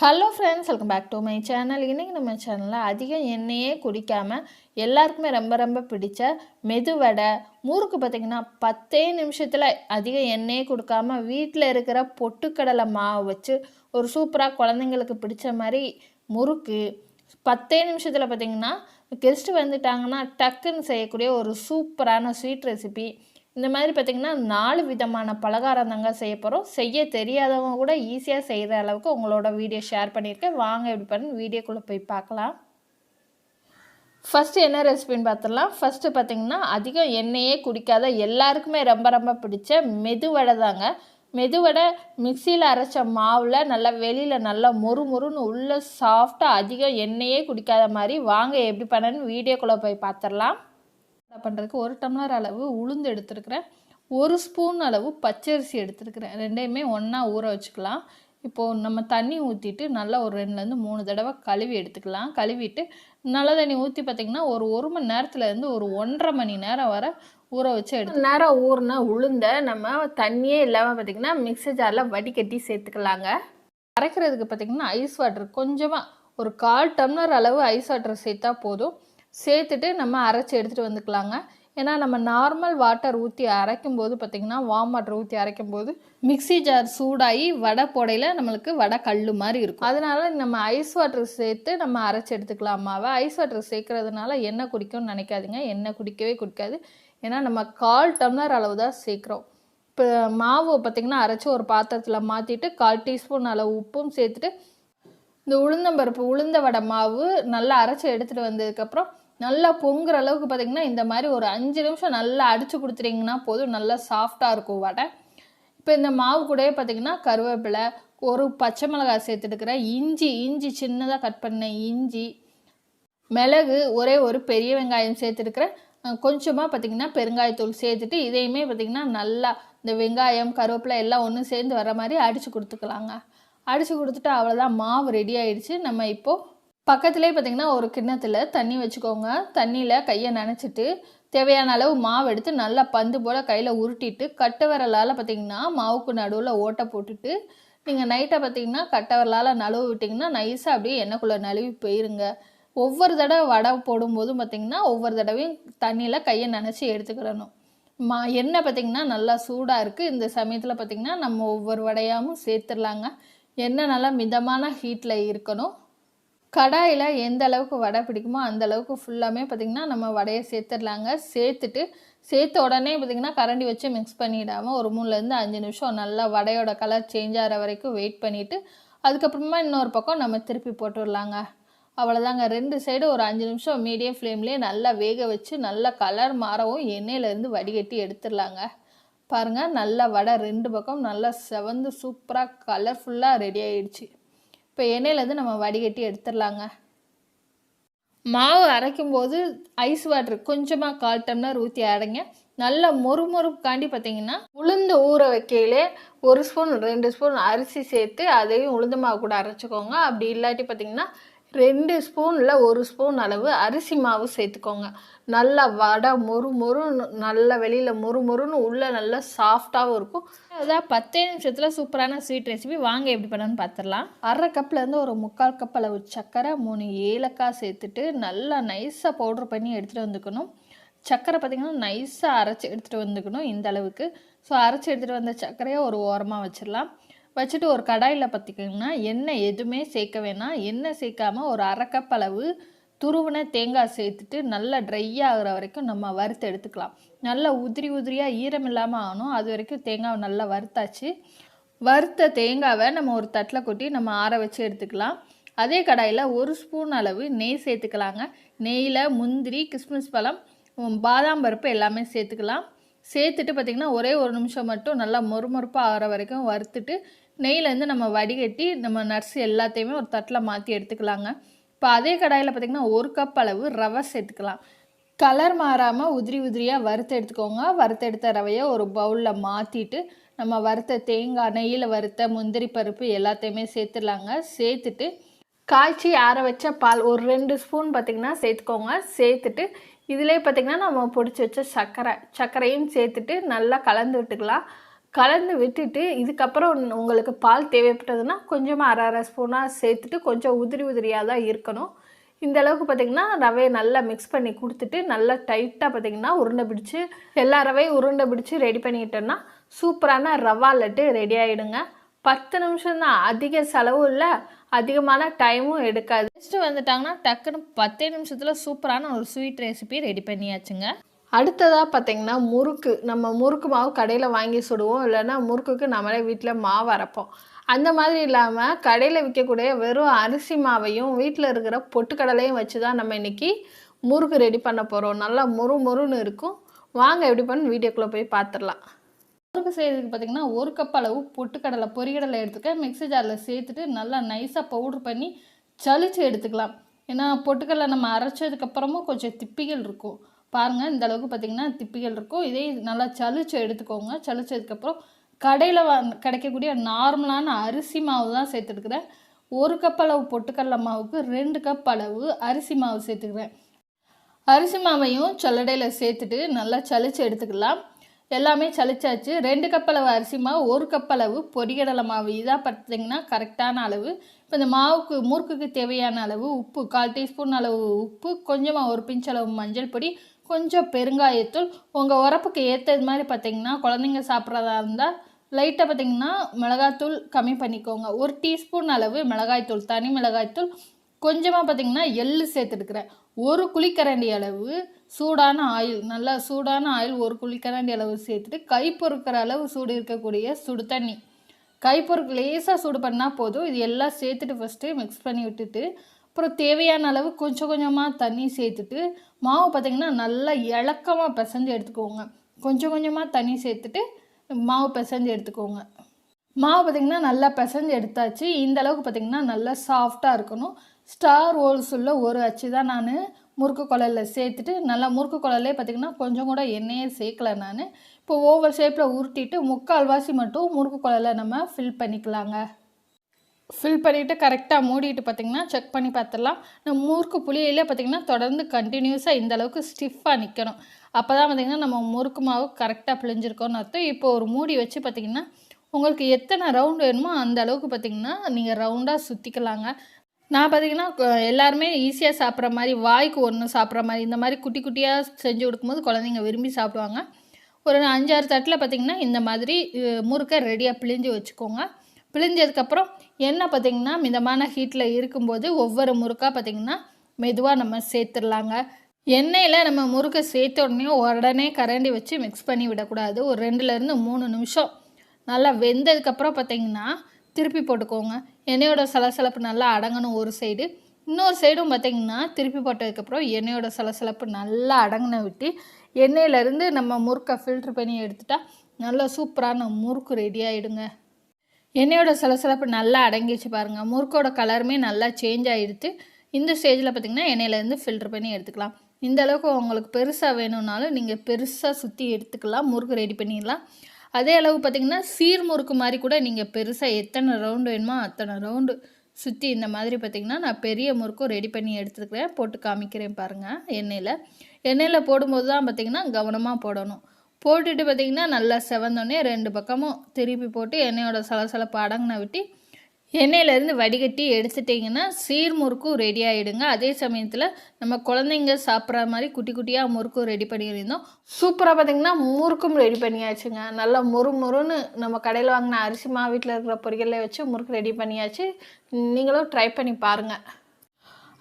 Hello friends welcome back to my channel இன்றைக்கி நம்ம சேனலில் அதிகம் எண்ணெயே குடிக்காமல் எல்லாருக்குமே ரொம்ப ரொம்ப பிடிச்ச மெதுவடை முறுக்கு பார்த்திங்கன்னா பத்தே நிமிஷத்தில் அதிக எண்ணெயே கொடுக்காம வீட்டில் இருக்கிற பொட்டுக்கடலை மாவு வச்சு ஒரு சூப்பராக குழந்தைங்களுக்கு பிடிச்ச மாதிரி முறுக்கு. பத்தே நிமிஷத்தில் பார்த்திங்கன்னா கெஸ்ட்டு வந்துட்டாங்கன்னா டக்குன்னு செய்யக்கூடிய ஒரு சூப்பரான ஸ்வீட் ரெசிபி இந்த மாதிரி பார்த்திங்கன்னா நாலு விதமான பலகாரம் தாங்க செய்ய போகிறோம் செய்ய தெரியாதவங்க கூட ஈஸியாக செய்கிற அளவுக்கு உங்களோட வீடியோ ஷேர் பண்ணியிருக்கேன். வாங்க எப்படி பண்ணு வீடியோக்குள்ளே போய் பார்க்கலாம். ஃபஸ்ட்டு என்ன ரெசிபின்னு பார்த்துடலாம் ஃபஸ்ட்டு பார்த்திங்கன்னா அதிகம் எண்ணெயே குடிக்காத எல்லாருக்குமே ரொம்ப ரொம்ப பிடிச்ச மெதுவடை தாங்க. மெதுவடை மிக்சியில் அரைச்ச மாவில் நல்லா வெளியில் நல்லா மொறு மொறுன்னு உள்ளே சாஃப்டாக அதிகம் எண்ணெயே குடிக்காத மாதிரி. வாங்க எப்படி பண்ணுன்னு வீடியோக்குள்ளே போய் பார்த்துடலாம் பண்ணுறதுக்கு ஒரு டம்ளர் அளவு உளுந்து எடுத்துருக்கிறேன். ஒரு ஸ்பூன் அளவு பச்சரிசி எடுத்துருக்கிறேன். ரெண்டையுமே ஒன்றா ஊற வச்சுக்கலாம். இப்போது நம்ம தண்ணி ஊற்றிட்டு நல்லா ஒரு ரெண்டுலேருந்து மூணு தடவை கழுவி எடுத்துக்கலாம். கழுவிட்டு நல்ல தண்ணி ஊற்றி பார்த்திங்கன்னா ஒரு ஒரு மணி நேரத்துலேருந்து ஒரு ஒன்றரை மணி நேரம் வரை ஊற வச்சு எடுத்து நேரம் ஊறின உளுந்த நம்ம தண்ணியே இல்லாமல் பார்த்திங்கன்னா மிக்ஸி ஜாரில் வடிகட்டி சேர்த்துக்கலாங்க. அரைக்கிறதுக்கு பார்த்திங்கன்னா ஐஸ் வாட்டர் கொஞ்சமாக ஒரு கால் டம்ளர் அளவு ஐஸ் வாட்டர் சேர்த்தா போதும். சேர்த்துட்டு நம்ம அரைச்சி எடுத்துகிட்டு வந்துக்கலாங்க. ஏன்னா நம்ம நார்மல் வாட்டர் ஊற்றி அரைக்கும் போது பார்த்திங்கன்னா வார்ம் வாட்டர் ஊற்றி அரைக்கும் போது மிக்ஸி ஜார் சூடாகி வடை போடையில் நம்மளுக்கு வடை கல் மாதிரி இருக்கும். அதனால் நம்ம ஐஸ் வாட்டர் சேர்த்து நம்ம அரைச்சி எடுத்துக்கலாம்? மாவை ஐஸ் வாட்டர் சேர்க்குறதுனால எண்ணெய் குடிக்கும்னு நினைக்காதீங்க. எண்ணெய் குடிக்கவே குடிக்காது. ஏன்னா நம்ம கால் டம்ளர் அளவு தான் சேர்க்குறோம். இப்போ மாவு பார்த்திங்கன்னா அரைச்சி ஒரு பாத்திரத்தில் மாற்றிட்டு கால் டீஸ்பூன் அளவு உப்பும் சேர்த்துட்டு இந்த உளுந்தம்பருப்பு உளுந்த வடை மாவு நல்லா அரைச்சி எடுத்துகிட்டு வந்ததுக்கப்புறம் நல்லா பொங்குற அளவுக்கு பார்த்திங்கன்னா இந்த மாதிரி ஒரு அஞ்சு நிமிஷம் நல்லா அடித்து கொடுத்துட்டிங்கன்னா போதும். நல்லா சாஃப்டாக இருக்கும் வடை. இப்போ இந்த மாவு கூடயே பார்த்திங்கன்னா கருவேப்பிலை ஒரு பச்சை மிளகாய் சேர்த்துட்டுக்கிறேன் இஞ்சி இஞ்சி சின்னதாக கட் பண்ண இஞ்சி மிளகு ஒரே ஒரு பெரிய வெங்காயம் சேர்த்துருக்குறேன் கொஞ்சமாக பார்த்திங்கன்னா பெருங்காயத்தூள் சேர்த்துட்டு இதையுமே பார்த்திங்கன்னா நல்லா இந்த வெங்காயம் கருவேப்பிலை எல்லாம் ஒன்று சேர்ந்து வர மாதிரி அடித்து கொடுத்துக்கலாங்க. அடித்து கொடுத்துட்டு அவ்வளோதான் மாவு ரெடி ஆயிடுச்சு. நம்ம இப்போது பக்கத்துலேயே பார்த்திங்கன்னா ஒரு கிண்ணத்தில் தண்ணி வச்சுக்கோங்க. தண்ணியில் கையை நனைச்சிட்டு தேவையான அளவு மாவு எடுத்து நல்லா பந்து போல் கையில் உருட்டிட்டு கட்டை விரலால் பார்த்திங்கன்னா மாவுக்கு நடுவில் ஓட்டை போட்டுட்டு நீங்கள் நைட்டை பார்த்திங்கன்னா கட்டை விரலால் நழுவு விட்டிங்கன்னா நைஸாக அப்படியே எண்ணெய்க்குள்ளே நழுவி போயிருங்க. ஒவ்வொரு தடவை வடை போடும்போதும் பார்த்திங்கன்னா ஒவ்வொரு தடவையும் தண்ணியில் கையை நினச்சி எடுத்துக்கிடணும். மா எண்ணெய் பார்த்திங்கன்னா நல்லா சூடாக இருக்குது இந்த சமயத்தில் பார்த்திங்கன்னா நம்ம ஒவ்வொரு வடையாகவும் சேர்த்துடலாங்க. எண்ணெய் நல்லா மிதமான ஹீட்டில் இருக்கணும். கடாயில் எந்த அளவுக்கு வடை பிடிக்குமோ அந்த அளவுக்கு ஃபுல்லாமே பார்த்திங்கன்னா நம்ம வடையை சேர்த்துடலாங்க. சேர்த்துட்டு சேர்த்த உடனே பார்த்திங்கன்னா கரண்டி வச்சு மிக்ஸ் பண்ணிடாமல் ஒரு மூணுலேருந்து அஞ்சு நிமிஷம் நல்லா வடையோட கலர் சேஞ்ச் ஆகிற வரைக்கும் வெயிட் பண்ணிவிட்டு அதுக்கப்புறமா இன்னொரு பக்கம் நம்ம திருப்பி போட்டுடலாங்க. அவ்வளோதாங்க ரெண்டு சைடு ஒரு அஞ்சு நிமிஷம் மீடியம் ஃப்ளேம்லேயே நல்லா வேக வச்சு நல்லா கலர் மாறவும் எண்ணெயிலேருந்து வடிகட்டி எடுத்துடலாங்க. பாருங்கள் நல்லா வடை ரெண்டு பக்கம் நல்லா செவந்து சூப்பராக கலர்ஃபுல்லாக ரெடி ஆகிடுச்சு இப்போ எண்ணெயிலேருந்து நம்ம வடிகட்டி எடுத்துடலாங்க. மாவு அரைக்கும் போது ஐஸ் வாட்டர் கொஞ்சமாக கால் டம்ளர் ஊற்றி அரைங்க. நல்லா மொறு மொறுக்காண்டி பார்த்தீங்கன்னா உளுந்து ஊற வைக்கையிலே ஒரு ஸ்பூன் ரெண்டு ஸ்பூன் அரிசி சேர்த்து அதையும் உளுந்து மாவு கூட அரைச்சிக்கோங்க. அப்படி இல்லாட்டி பார்த்தீங்கன்னா ரெண்டு ஸ்பூனில் ஒரு ஸ்பூன் அளவு அரிசி மாவு சேர்த்துக்கோங்க. நல்லா வடை மொறு மொறு நல்ல வெளியில் மொறு மொறுன்னு உள்ளே நல்லா சாஃப்டாகவும் இருக்கும். அதான் பத்தே நிமிஷத்தில் சூப்பரான ஸ்வீட் ரெசிபி வாங்க எப்படி பண்ணணும்னு பார்த்துடலாம் அரை கப்லேருந்து ஒரு முக்கால் கப் அளவு சர்க்கரை மூணு ஏலக்காய் சேர்த்துட்டு நல்லா நைஸாக பவுட்ரு பண்ணி எடுத்துகிட்டு வந்துக்கணும். சர்க்கரை பார்த்திங்கன்னா நைஸாக அரைச்சி எடுத்துகிட்டு வந்துக்கணும் இந்த அளவுக்கு. ஸோ அரைச்சி எடுத்துகிட்டு வந்த சர்க்கரையை ஒரு ஓரமாக வச்சிடலாம். வச்சுட்டு ஒரு கடாயில் பார்த்திங்கன்னா எண்ணெய் எதுவுமே சேர்க்க வேணாம். எண்ணெய் சேர்க்காம ஒரு அரை அளவு துருவின தேங்காய் சேர்த்துட்டு நல்லா ட்ரை ஆகிற வரைக்கும் நம்ம வறுத்து எடுத்துக்கலாம். நல்லா உதிரி உதிரியாக ஈரம் இல்லாமல் ஆகணும். அது வரைக்கும் தேங்காவை நல்லா வறுத்தாச்சு. வறுத்த தேங்காவை நம்ம ஒரு தட்டில் கொட்டி நம்ம ஆற வச்சு எடுத்துக்கலாம். அதே கடாயில் ஒரு ஸ்பூன் அளவு நெய் சேர்த்துக்கலாங்க. நெய்யில் முந்திரி கிஸ்மிஸ் பழம் பாதாம் பருப்பு எல்லாமே சேர்த்துக்கலாம். சேர்த்துட்டு பார்த்திங்கன்னா ஒரே ஒரு நிமிஷம் மட்டும் நல்லா மொறுமொறுப்பாக ஆகிற வரைக்கும் வறுத்துட்டு நெய்லேருந்து நம்ம வடிகட்டி நம்ம நட்ஸ் எல்லாத்தையுமே ஒரு தட்டில் மாற்றி எடுத்துக்கலாங்க. இப்போ அதே கடாயில் பார்த்திங்கன்னா ஒரு கப் அளவு ரவை சேர்த்துக்கலாம். கலர் மாறாமல் உதிரி உதிரியாக வறுத்து எடுத்துக்கோங்க. வறுத்து எடுத்த ரவையை ஒரு பவுலில் மாற்றிட்டு நம்ம வறுத்த தேங்காய் நெய்யில் வறுத்த முந்திரி பருப்பு எல்லாத்தையுமே சேர்த்துடலாங்க. சேர்த்துட்டு காய்ச்சி ஆற வச்ச பால் ஒரு ரெண்டு ஸ்பூன் பார்த்திங்கன்னா சேர்த்துக்கோங்க. சேர்த்துட்டு இதிலே பார்த்திங்கன்னா நம்ம பிடிச்சி வச்ச சர்க்கரை சர்க்கரையும் சேர்த்துட்டு நல்லா கலந்து விட்டுக்கலாம். கலந்து விட்டுட்டு இதுக்கப்புறம் உங்களுக்கு பால் தேவைப்பட்டதுன்னா கொஞ்சமாக அரை அரை ஸ்பூனாக சேர்த்துட்டு கொஞ்சம் உதிரி உதிரியாக தான் இருக்கணும். இந்த அளவுக்கு பார்த்திங்கன்னா ரவையை நல்லா மிக்ஸ் பண்ணி கொடுத்துட்டு நல்லா டைட்டாக பார்த்திங்கன்னா உருண்டை பிடிச்சி எல்லா ரவையும் உருண்டை பிடிச்சி ரெடி பண்ணிக்கிட்டோன்னா சூப்பரான ரவா லட்டு ரெடி ஆகிடுங்க பத்து நிமிஷம் தான் அதிக செலவும் இல்லை அதிகமான டைமும் எடுக்காது. நெக்ஸ்ட்டு வந்துட்டாங்கன்னா டக்குன்னு பத்தே நிமிஷத்தில் சூப்பரான ஒரு ஸ்வீட் ரெசிபி ரெடி பண்ணியாச்சுங்க. அடுத்ததாக பார்த்தீங்கன்னா முறுக்கு. நம்ம முறுக்கு மாவு கடையில் வாங்கி சுடுவோம். இல்லைன்னா முறுக்குக்கு நம்மளே வீட்டில் மாவு அரைப்போம். அந்த மாதிரி இல்லாமல் கடையில் விற்கக்கூடிய வெறும் அரிசி மாவையும் வீட்டில் இருக்கிற பொட்டுக்கடலையும் வச்சு தான் நம்ம இன்றைக்கி முறுக்கு ரெடி பண்ண போகிறோம் நல்லா முறு முறுன்னு இருக்கும். வாங்க எப்படி பண்ணு வீடியோக்குள்ளே போய் பார்த்துடலாம் முறுக்கு செய்கிறதுக்கு பார்த்தீங்கன்னா ஒரு கப் அளவு பொட்டுக்கடலை பொரிகடலை எடுத்துக்க மிக்ஸி ஜாரில் சேர்த்துட்டு நல்லா நைஸாக பவுட்ரு பண்ணி சளிச்சு எடுத்துக்கலாம். ஏன்னா பொட்டுக்கடலை நம்ம அரைச்சதுக்கப்புறமும் கொஞ்சம் திப்பிகள் இருக்கும். பாருங்கள் இந்த அளவுக்கு பார்த்தீங்கன்னா திப்பிகள் இருக்கும். இதே நல்லா சலிச்சு எடுத்துக்கோங்க. சளிச்சதுக்கப்புறம் கடையில் வ கிடைக்கக்கூடிய நார்மலான அரிசி மாவு தான் சேர்த்துருக்குறேன் ஒரு கப் அளவு பொட்டுக்கடலை மாவுக்கு ரெண்டு கப் அளவு அரிசி மாவு சேர்த்துக்கிறேன். அரிசி மாவையும் சல்லடையில் சேர்த்துட்டு நல்லா சளிச்சு எடுத்துக்கலாம். எல்லாமே சலிச்சாச்சு ரெண்டு கப் அளவு அரிசி மாவு ஒரு கப் அளவு பொடிகடலை மாவு. இதாக பார்த்தீங்கன்னா கரெக்டான அளவு. இப்போ இந்த மாவுக்கு முறுக்குக்கு தேவையான அளவு உப்பு கால் டீஸ்பூன் அளவு உப்பு கொஞ்சமாக ஒரு பிஞ்ச் அளவு மஞ்சள் பொடி கொஞ்சம் பெருங்காயத்தூள். உங்கள் உரப்புக்கு ஏற்றது மாதிரி பார்த்தீங்கன்னா குழந்தைங்க சாப்பிட்றதா இருந்தால் லைட்டாக பார்த்தீங்கன்னா மிளகாத்தூள் கம்மி பண்ணிக்கோங்க. ஒரு டீஸ்பூன் அளவு மிளகாய்த்தூள் தனி மிளகாய்த்தூள். கொஞ்சமாக பார்த்தீங்கன்னா எள்ளு சேர்த்துட்டுக்கிறேன் ஒரு குழிக்கரண்டி அளவு சூடான ஆயில் நல்லா சூடான ஆயில் ஒரு குழிக்கரண்டி அளவு சேர்த்துட்டு கை பொறுக்கிற அளவு சூடு இருக்கக்கூடிய சுடு தண்ணி. கை பொறுக்கு லேசாக சூடு பண்ணால் போதும். இது எல்லாம் சேர்த்துட்டு ஃபஸ்ட்டு மிக்ஸ் பண்ணி விட்டுட்டு அப்புறம் தேவையான அளவு கொஞ்சம் கொஞ்சமாக தண்ணி சேர்த்துட்டு மாவு பார்த்திங்கன்னா நல்லா இலக்கமாக பிசைஞ்சு எடுத்துக்கோங்க. கொஞ்சம் கொஞ்சமாக தண்ணி சேர்த்துட்டு மாவு பிசைஞ்சு எடுத்துக்கோங்க. மாவு பார்த்திங்கன்னா நல்லா பிசைஞ்சு எடுத்தாச்சு. இந்த அளவுக்கு பார்த்திங்கன்னா நல்லா சாஃப்டாக இருக்கணும். ஸ்டார் ரோல்ஸ் உள்ள ஒரு அச்சு தான் நான் முறுக்கு குழலில் சேர்த்துட்டு நல்லா முறுக்கு குழலே பார்த்திங்கன்னா கொஞ்சம் கூட எண்ணெயே சேர்க்கல நான். இப்போ ஓவர் ஷேப்பில் உருட்டிட்டு முக்கால்வாசி மட்டும் முறுக்கு குழலை நம்ம ஃபில் பண்ணிக்கலாங்க. ஃபில் பண்ணிவிட்டு கரெக்டாக மூடிட்டு பார்த்திங்கன்னா செக் பண்ணி பார்த்துடலாம் நம்ம முறுக்கு புளியிலே பார்த்திங்கன்னா தொடர்ந்து கண்டினியூஸாக இந்த அளவுக்கு ஸ்டிஃபாக நிற்கணும் அப்போ தான் பார்த்திங்கன்னா நம்ம முறுக்கு மாவு கரெக்டாக பிழிஞ்சிருக்கோன்னு அர்த்தம். இப்போ ஒரு மூடி வச்சு பார்த்திங்கன்னா உங்களுக்கு எத்தனை ரவுண்டு வேணுமோ அந்த அளவுக்கு பார்த்திங்கன்னா நீங்கள் ரவுண்டாக சுற்றிக்கலாங்க நான் பார்த்தீங்கன்னா எல்லாருமே ஈஸியாக சாப்பிட்ற மாதிரி வாய்க்கு ஒன்று சாப்பிட்ற மாதிரி இந்த மாதிரி குட்டி குட்டியாக செஞ்சு கொடுக்கும்போது குழந்தைங்க விரும்பி சாப்பிடுவாங்க. ஒரு அஞ்சாறு தட்டில் பார்த்திங்கன்னா இந்த மாதிரி முறுக்கை ரெடியாக பிழிஞ்சு வச்சுக்கோங்க. பிழிஞ்சதுக்கப்புறம் எண்ணெய் பார்த்திங்கன்னா மிதமான ஹீட்டில் இருக்கும்போது ஒவ்வொரு முறுக்காக பார்த்திங்கன்னா மெதுவாக நம்ம சேர்த்துடலாங்க. எண்ணெயில் நம்ம முறுக்கை சேர்த்த உடனே உடனே கரண்டி வச்சு மிக்ஸ் பண்ணி விடக்கூடாது. ஒரு ரெண்டுலேருந்து மூணு நிமிஷம் நல்லா வெந்ததுக்கப்புறம் பார்த்திங்கன்னா திருப்பி போட்டுக்கோங்க. எண்ணெயோட சலசலப்பு நல்லா அடங்கணும் ஒரு சைடு இன்னொரு சைடும் பார்த்திங்கன்னா திருப்பி போட்டதுக்கப்புறம் எண்ணெயோட சலசலப்பு நல்லா அடங்கின விட்டு எண்ணெயிலேருந்து நம்ம முறுக்கை ஃபில்ட்ரு பண்ணி எடுத்துட்டா நல்லா சூப்பரான முறுக்கு ரெடி ஆகிடுங்க எண்ணெயோட சலசலப்பு நல்லா அடங்கிச்சு பாருங்கள் முறுக்கோட கலருமே நல்லா சேஞ்ச் ஆகிடுத்து இந்த ஸ்டேஜில் பார்த்திங்கன்னா எண்ணெயிலேருந்து ஃபில்ட்ரு பண்ணி எடுத்துக்கலாம். இந்த அளவுக்கு உங்களுக்கு பெருசாக வேணும்னாலும் நீங்கள் பெருசாக சுற்றி எடுத்துக்கலாம். முறுக்கு ரெடி பண்ணிடலாம். அதே அளவு பார்த்திங்கன்னா சீர் முறுக்கு மாதிரி கூட நீங்கள் பெருசாக எத்தனை ரவுண்டு வேணுமோ அத்தனை ரவுண்டு சுற்றி இந்த மாதிரி பார்த்திங்கன்னா நான் பெரிய முறுக்கும் ரெடி பண்ணி எடுத்துருக்கிறேன் போட்டு காமிக்கிறேன் பாருங்கள் எண்ணெயில். எண்ணெயில் போடும்போது தான் பார்த்திங்கன்னா கவனமாக போடணும். போட்டுட்டு பார்த்திங்கன்னா நல்லா செவந்தோடனே ரெண்டு பக்கமும் திருப்பி போட்டு எண்ணெயோட சலசலப்பு அடங்கின விட்டு எண்ணெயிலேருந்து வடிகட்டி எடுத்துட்டிங்கன்னா சீர் முறுக்கும் ரெடி ஆகிடுங்க அதே சமயத்தில் நம்ம குழந்தைங்க சாப்பிட்ற மாதிரி குட்டி குட்டியாக முறுக்கும் ரெடி பண்ணியிருந்தோம். சூப்பராக பார்த்திங்கன்னா முறுக்கும் ரெடி பண்ணியாச்சுங்க. நல்லா முறு முறுன்னு நம்ம கடையில் வாங்கின அரிசி மா வீட்டில் இருக்கிற பொரியலை வச்சு முறுக்கு ரெடி பண்ணியாச்சு. நீங்களும் ட்ரை பண்ணி பாருங்கள்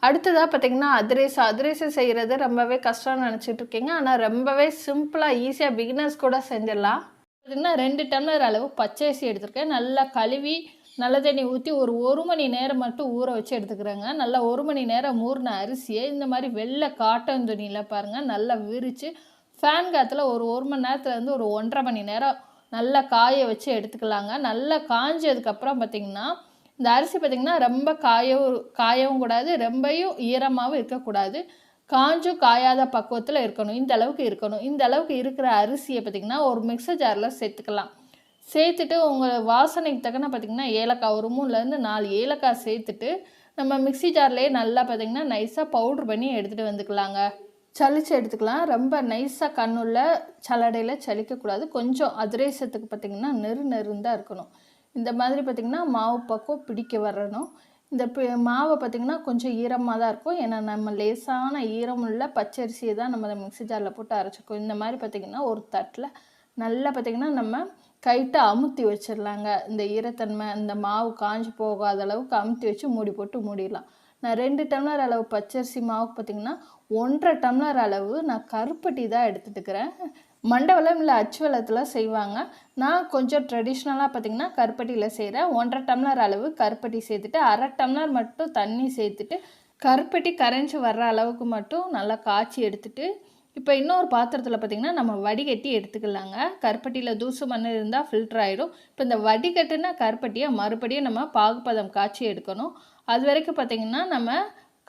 அடுத்ததாக பார்த்திங்கன்னா அதிரேசம் அதிரேசம் செய்கிறது ரொம்பவே கஷ்டம்னு நினச்சிட்டு இருக்கீங்க. ஆனால் ரொம்பவே சிம்பிளாக ஈஸியாக பிகினர்ஸ் கூட செஞ்சிடலாம். பார்த்திங்கன்னா ரெண்டு டம்ளர் அளவு பச்சரிசி எடுத்துருக்கேன். நல்லா கழுவி நல்ல தண்ணி ஊற்றி ஒரு ஒரு மணி நேரம் மட்டும் ஊற வச்சு எடுத்துக்கிறேங்க. நல்லா ஒரு மணி நேரம் ஊறின அரிசியை இந்த மாதிரி வெள்ளை காட்டன் துணியில் பாருங்கள் நல்லா விரித்து ஃபேன் காற்றுல ஒரு ஒரு மணி நேரத்துலேருந்து ஒரு ஒன்றரை மணி நேரம் நல்லா காய வச்சு எடுத்துக்கலாங்க. நல்லா காஞ்சதுக்கப்புறம் பார்த்திங்கன்னா இந்த அரிசி பார்த்திங்கன்னா ரொம்ப காயவும் காயவும் கூடாது ரொம்பையும் ஈரமாகவும் இருக்கக்கூடாது. காஞ்சும் காயாத பக்குவத்தில் இருக்கணும் இந்த அளவுக்கு இருக்கணும். இந்த அளவுக்கு இருக்கிற அரிசியை பார்த்திங்கன்னா ஒரு மிக்சர் ஜாரில் சேர்த்துக்கலாம். சேர்த்துட்டு உங்கள் வாசனைக்கு தக்கன பார்த்திங்கன்னா ஏலக்காய் ஒரு மூணுலேருந்து நாலு ஏலக்காய் சேர்த்துட்டு நம்ம மிக்ஸி ஜார்லேயே நல்லா பார்த்திங்கன்னா நைஸாக பவுட்ரு பண்ணி எடுத்துகிட்டு வந்துக்கலாங்க. சளிச்சு எடுத்துக்கலாம். ரொம்ப நைஸாக கண்ணுள்ள சலடையில் சலிக்கக்கூடாது கொஞ்சம் அதிரேசத்துக்கு பார்த்திங்கன்னா நெரு நெருந்தாக இருக்கணும். இந்த மாதிரி பார்த்திங்கன்னா மாவு பக்கம் பிடிக்க வரணும். இந்த பி- மாவை பார்த்திங்கன்னா கொஞ்சம் ஈரமாக தான் இருக்கும். ஏன்னா நம்ம லேசான ஈரமுள்ள பச்சரிசியை தான் நம்ம மிக்ஸி ஜாரில் போட்டு அரைச்சிக்கோ இந்த மாதிரி பார்த்திங்கன்னா ஒரு தட்டில் நல்லா பார்த்திங்கன்னா நம்ம கைட்டை அமுத்தி வச்சிடலாங்க இந்த ஈரத்தன்மை இந்த மாவு காஞ்சி போகாத அளவுக்கு அமுத்தி வச்சு மூடி போட்டு மூடிடலாம். நான் ரெண்டு டம்ளர் அளவு பச்சரிசி மாவுக்கு பார்த்திங்கன்னா ஒன்றரை டம்ளர் அளவு நான் கருப்பட்டி தான் எடுத்துட்டுக்கிறேன். மண்டவளம் இல்லை அச்சு செய்வாங்க. நான் கொஞ்சம் ட்ரெடிஷ்னலாக பார்த்திங்கன்னா கருப்பட்டியில் செய்கிறேன் ஒன்றரை டம்ளர் அளவு கருப்பட்டி சேர்த்துட்டு அரை டம்ளர் மட்டும் தண்ணி சேர்த்துட்டு கருப்பட்டி கரைஞ்சி வர்ற அளவுக்கு மட்டும் நல்லா காய்ச்சி எடுத்துட்டு இப்போ இன்னொரு பாத்திரத்தில் பார்த்திங்கன்னா நம்ம வடிகட்டி எடுத்துக்கலாங்க. கருப்பட்டியில் தூசு மண் இருந்தால் ஃபில்டர் ஆகிடும் இப்போ இந்த வடிகட்டுனா கருப்பட்டியை மறுபடியும் நம்ம பாகுபதம் காய்ச்சி எடுக்கணும். அது வரைக்கும் பார்த்திங்கன்னா நம்ம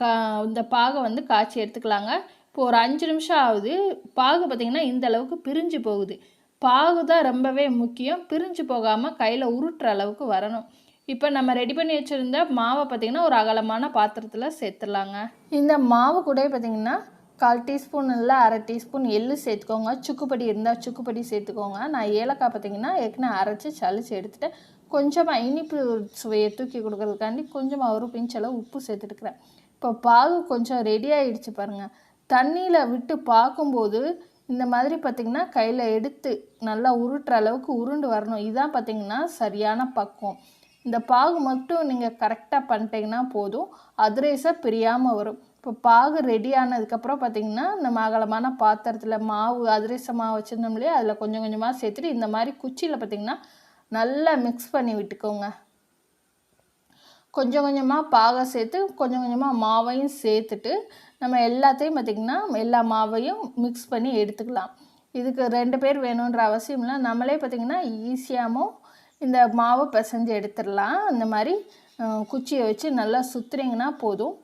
கா இந்த பாகை வந்து காய்ச்சி எடுத்துக்கலாங்க. இப்போ ஒரு அஞ்சு நிமிஷம் ஆகுது பாகு பார்த்திங்கன்னா இந்த அளவுக்கு பிரிஞ்சு போகுது. பாகு தான் ரொம்பவே முக்கியம். பிரிஞ்சு போகாமல் கையில் உருட்டுற அளவுக்கு வரணும். இப்போ நம்ம ரெடி பண்ணி வச்சுருந்த மாவை பார்த்திங்கன்னா ஒரு அகலமான பாத்திரத்தில் சேர்த்துடலாங்க. இந்த மாவு கூட பார்த்திங்கன்னா கால் டீஸ்பூன் இல்லை அரை டீஸ்பூன் எள்ளு சேர்த்துக்கோங்க. சுக்குப்படி இருந்தால் சுக்குப்படி சேர்த்துக்கோங்க. நான் ஏலக்காய் பார்த்திங்கன்னா ஏற்கனவே அரைச்சி சளிச்சு எடுத்துகிட்டேன் கொஞ்சமாக இனிப்பு சுவையை தூக்கி கொடுக்குறதுக்காண்டி கொஞ்சமாக ஒரு பிஞ்சளவு உப்பு சேர்த்துட்டுக்கிறேன். இப்போ பாகு கொஞ்சம் ரெடி ஆகிடுச்சு பாருங்கள் தண்ணியில் விட்டு பார்க்கும்போது இந்த மாதிரி பார்த்திங்கன்னா கையில் எடுத்து நல்லா உருட்டுற அளவுக்கு உருண்டு வரணும். இதுதான் பார்த்திங்கன்னா சரியான பக்குவம். இந்த பாகு மட்டும் நீங்கள் கரெக்டாக பண்ணிட்டீங்கன்னா போதும். அதிரேசாக பிரியாமல் வரும். இப்போ பாகு ரெடி ஆனதுக்கப்புறம் பார்த்திங்கன்னா நம்ம அகலமான பாத்திரத்தில் மாவு அதிரேச மாவு வச்சுருந்தோம் இல்லையா? அதில் கொஞ்சம் கொஞ்சமாக சேர்த்துட்டு இந்த மாதிரி குச்சியில் பார்த்திங்கன்னா நல்லா மிக்ஸ் பண்ணி விட்டுக்கோங்க. கொஞ்சம் கொஞ்சமாக பாகை சேர்த்து கொஞ்சம் கொஞ்சமாக மாவையும் சேர்த்துட்டு நம்ம எல்லாத்தையும் பார்த்திங்கன்னா எல்லா மாவையும் மிக்ஸ் பண்ணி எடுத்துக்கலாம். இதுக்கு ரெண்டு பேர் வேணுன்ற அவசியம் இல்லை. நம்மளே பார்த்திங்கன்னா ஈஸியாகவும் இந்த மாவை பிசைஞ்சு எடுத்துடலாம். இந்த மாதிரி குச்சியை வச்சு நல்லா சுற்றுறீங்கன்னா போதும்.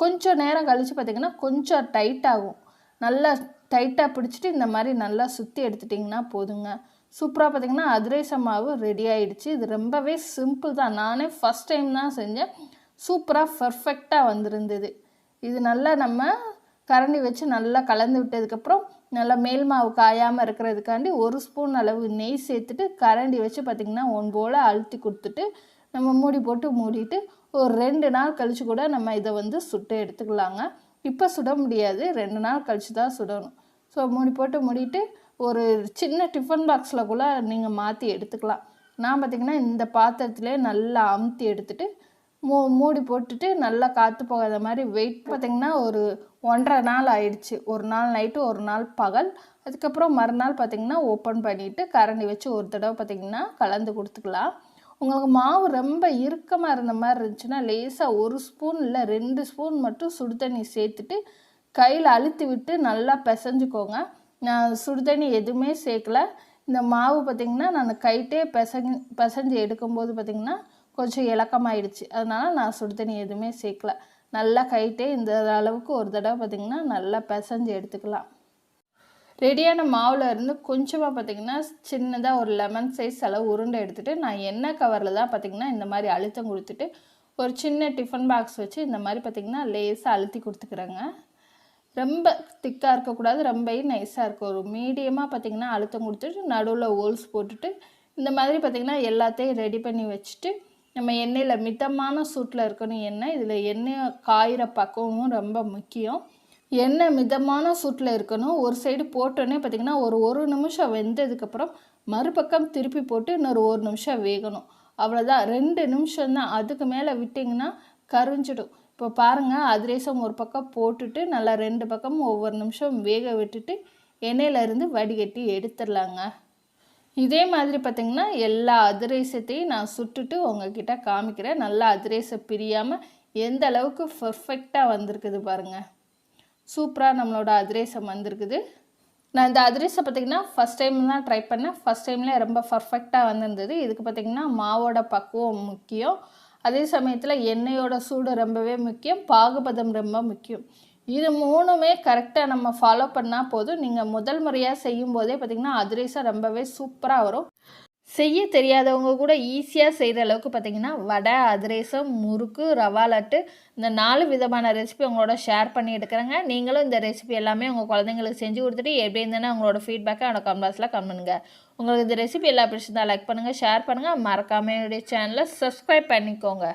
கொஞ்சம் நேரம் கழித்து பார்த்திங்கன்னா கொஞ்சம் டைட் ஆகும். நல்லா டைட்டாக பிடிச்சிட்டு இந்த மாதிரி நல்லா சுற்றி எடுத்துட்டிங்கன்னா போதுங்க. சூப்பராக பார்த்தீங்கன்னா அதிரேச மாவு ரெடி ஆகிடுச்சு இது ரொம்பவே சிம்பிள் தான். நானே ஃபஸ்ட் டைம் தான் செஞ்சேன். சூப்பராக பர்ஃபெக்டாக வந்திருந்தது. இது நல்லா நம்ம கரண்டி வச்சு நல்லா கலந்து விட்டதுக்கப்புறம் நல்லா மேல் மாவு காயாமல் இருக்கிறதுக்காண்டி ஒரு ஸ்பூன் அளவு நெய் சேர்த்துட்டு கரண்டி வச்சு பார்த்திங்கன்னா ஒன் போல் அழுத்தி கொடுத்துட்டு நம்ம மூடி போட்டு மூடிட்டு ஒரு ரெண்டு நாள் கழித்து கூட நம்ம இதை வந்து சுட்டு எடுத்துக்கலாங்க. இப்போ சுட முடியாது. ரெண்டு நாள் கழித்து தான் சுடணும். ஸோ மூடி போட்டு மூடிட்டு ஒரு சின்ன டிஃபன் பாக்ஸில் கூட நீங்கள் மாற்றி எடுத்துக்கலாம். நான் பார்த்திங்கன்னா இந்த பாத்திரத்திலே நல்லா அமுத்தி எடுத்துட்டு மூ மூடி போட்டுட்டு நல்லா காற்று போகாத மாதிரி வெயிட் பார்த்திங்கன்னா ஒரு ஒன்றரை நாள் ஆயிடுச்சு. ஒரு நாள் நைட்டு ஒரு நாள் பகல். அதுக்கப்புறம் மறுநாள் பார்த்திங்கன்னா ஓப்பன் பண்ணிவிட்டு கரண்டி வச்சு ஒரு தடவை பார்த்திங்கன்னா கலந்து கொடுத்துக்கலாம். உங்களுக்கு மாவு ரொம்ப இறுக்கமாக இருந்த மாதிரி இருந்துச்சுன்னா லேசாக ஒரு ஸ்பூன் இல்லை ரெண்டு ஸ்பூன் மட்டும் சுடு தண்ணி சேர்த்துட்டு கையில் அழுத்தி விட்டு நல்லா பிசைஞ்சுக்கோங்க. நான் சுடுதண்ணி எதுவுமே சேர்க்கல. இந்த மாவு பார்த்திங்கன்னா நான் கைட்டே பிசைஞ்சு பிசைஞ்சு எடுக்கும்போது பார்த்திங்கன்னா கொஞ்சம் இலக்கமாயிடுச்சு. அதனால் நான் சுடுதண்ணி எதுவுமே சேர்க்கல. நல்லா கைட்டே இந்த அளவுக்கு ஒரு தடவை பார்த்திங்கன்னா நல்லா பிசைஞ்சு எடுத்துக்கலாம். ரெடியான மாவில் இருந்து கொஞ்சமாக பார்த்திங்கன்னா சின்னதாக ஒரு லெமன் சைஸ் அளவு உருண்டை எடுத்துகிட்டு நான் என்ன கவரில் தான் பார்த்திங்கன்னா இந்த மாதிரி அழுத்தம் கொடுத்துட்டு ஒரு சின்ன டிஃபன் பாக்ஸ் வச்சு இந்த மாதிரி பார்த்திங்கன்னா லேஸாக அழுத்தி கொடுத்துக்கிறேங்க. ரொம்ப திக்காக இருக்கக்கூடாது ரொம்ப நைஸாக இருக்கும். ஒரு மீடியமாக பார்த்திங்கன்னா அழுத்தம் கொடுத்துட்டு நடுவில் ஹோல்ஸ் போட்டுட்டு இந்த மாதிரி பார்த்திங்கன்னா எல்லாத்தையும் ரெடி பண்ணி வச்சுட்டு நம்ம எண்ணெயில் மிதமான சூட்டில் இருக்கணும் எண்ணெய். இதில் எண்ணெய் காயிற பக்குவமும் ரொம்ப முக்கியம். எண்ணெய் மிதமான சூட்டில் இருக்கணும். ஒரு சைடு போட்டோன்னே பார்த்திங்கன்னா ஒரு ஒரு நிமிஷம் வெந்ததுக்கப்புறம் மறுபக்கம் திருப்பி போட்டு இன்னொரு ஒரு நிமிஷம் வேகணும். அவ்வளோதான் ரெண்டு நிமிஷம் தான் அதுக்கு மேலே விட்டிங்கன்னா கரிஞ்சிடும். இப்போ பாருங்கள் அதிரேசம் ஒரு பக்கம் போட்டுட்டு நல்லா ரெண்டு பக்கமும் ஒவ்வொரு நிமிஷம் வேக விட்டுட்டு எண்ணெயிலேருந்து வடிகட்டி எடுத்துடலாங்க. இதே மாதிரி பார்த்திங்கன்னா எல்லா அதிரேசத்தையும் நான் சுட்டுட்டு உங்ககிட்ட காமிக்கிறேன். நல்லா அதிரேசம் பிரியாமல் எந்த அளவுக்கு பர்ஃபெக்டாக வந்திருக்குது பாருங்கள் சூப்பராக நம்மளோட அதிரேசம் வந்திருக்குது. நான் இந்த அதிரேசம் பார்த்திங்கன்னா ஃபஸ்ட் டைம் தான் ட்ரை பண்ணேன். ஃபஸ்ட் டைம்லேயே ரொம்ப பர்ஃபெக்டாக வந்திருந்தது. இதுக்கு பார்த்திங்கன்னா மாவோட பக்குவம் முக்கியம். அதே சமயத்தில் எண்ணெயோட சூடு ரொம்பவே முக்கியம் பாகுபதம் ரொம்ப முக்கியம். இது மூணுமே கரெக்டாக நம்ம ஃபாலோ பண்ணால் போதும். நீங்கள் முதல் முறையாக செய்யும் போதே பார்த்திங்கன்னா அதிரசம் ரொம்பவே சூப்பராக வரும். செய்ய தெரியாதவங்க கூட ஈஸியாக செய்கிற அளவுக்கு பார்த்தீங்கன்னா வடை அதிரசம் முறுக்கு ரவா லட்டு இந்த நாலு விதமான ரெசிபி உங்களோட ஷேர் பண்ணி எடுக்கிறேங்க. நீங்களும் இந்த ரெசிபி எல்லாமே உங்கள் குழந்தைங்களுக்கு செஞ்சு கொடுத்துட்டு எப்படி இருந்தேன்னா உங்களோட ஃபீட்பேக்கை என்னோட கமெண்ட்ஸில் கமெண்ட் பண்ணுங்கள் உங்களுக்கு இந்த ரெசிபி எல்லா பிடிச்சிருந்தா லைக் பண்ணுங்கள் ஷேர் பண்ணுங்கள் மறக்காமல் என்னுடைய சேனலை சப்ஸ்கிரைப் பண்ணிக்கோங்க.